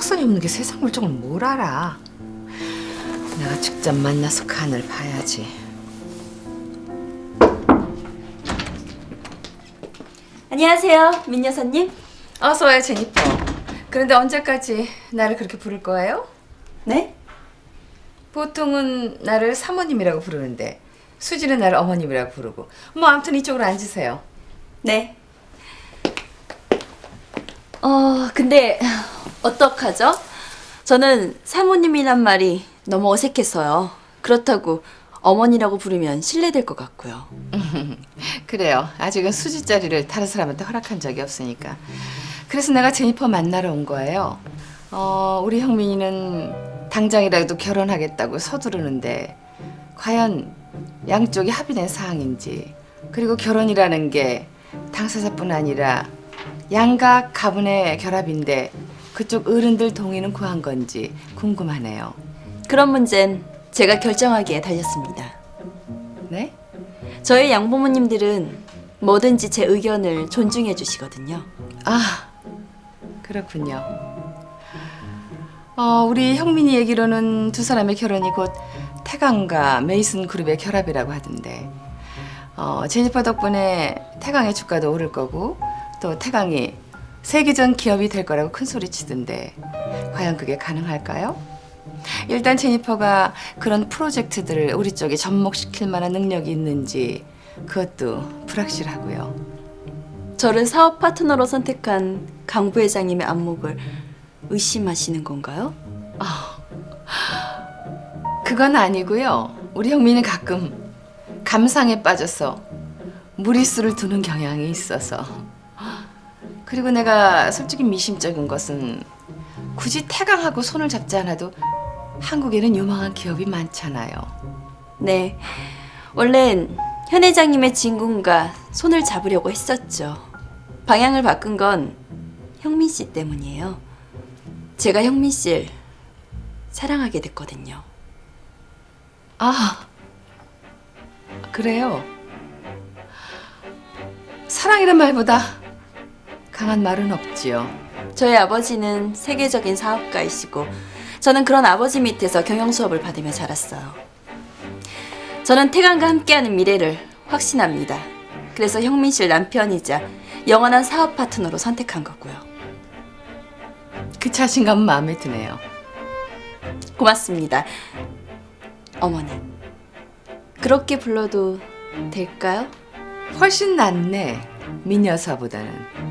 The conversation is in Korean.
철학선이 없는 게 세상 물정을 뭘 알아? 내가 직접 만나서 간을 봐야지. 안녕하세요, 민 여사님. 어서 와요, 제니퍼. 그런데 언제까지 나를 그렇게 부를 거예요? 네? 보통은 나를 사모님이라고 부르는데 수지는 나를 어머님이라고 부르고 뭐 아무튼 이쪽으로 앉으세요. 네. 어, 근데 어떡하죠? 저는 사모님이란 말이 너무 어색해서요. 그렇다고 어머니라고 부르면 실례될 것 같고요. 그래요. 아직은 수지 자리를 다른 사람한테 허락한 적이 없으니까. 그래서 내가 제니퍼 만나러 온 거예요. 어, 우리 형민이는 당장이라도 결혼하겠다고 서두르는데 과연 양쪽이 합의된 사항인지 그리고 결혼이라는 게 당사자뿐 아니라 양가 가문의 결합인데 그쪽 어른들 동의는 구한 건지 궁금하네요. 그런 문제는 제가 결정하기에 달렸습니다. 네? 저희 양부모님들은 뭐든지 제 의견을 존중해 주시거든요. 아, 그렇군요. 어, 우리 형민이 얘기로는 두 사람의 결혼이 곧 태강과 메이슨 그룹의 결합이라고 하던데 어, 제니퍼 덕분에 태강의 주가도 오를 거고 또 태강이 세계전 기업이 될 거라고 큰 소리 치던데 과연 그게 가능할까요? 일단 제니퍼가 그런 프로젝트들을 우리 쪽에 접목시킬 만한 능력이 있는지 그것도 불확실하고요. 저를 사업 파트너로 선택한 강 부회장님의 안목을 의심하시는 건가요? 그건 아니고요. 우리 형민이 가끔 감상에 빠져서 무리수를 두는 경향이 있어서. 그리고 내가 솔직히 미심쩍은 것은 굳이 태강하고 손을 잡지 않아도 한국에는 유망한 기업이 많잖아요. 네. 원래는 현 회장님의 진군과 손을 잡으려고 했었죠. 방향을 바꾼 건 형민 씨 때문이에요. 제가 형민 씨를 사랑하게 됐거든요. 아, 그래요. 사랑이란 말보다 강한 말은 없지요. 저희 아버지는 세계적인 사업가이시고 저는 그런 아버지 밑에서 경영 수업을 받으며 자랐어요. 저는 태강과 함께하는 미래를 확신합니다. 그래서 형민 씨를 남편이자 영원한 사업 파트너로 선택한 거고요. 그 자신감은 마음에 드네요. 고맙습니다. 어머니. 그렇게 불러도 될까요? 훨씬 낫네. 미녀사보다는.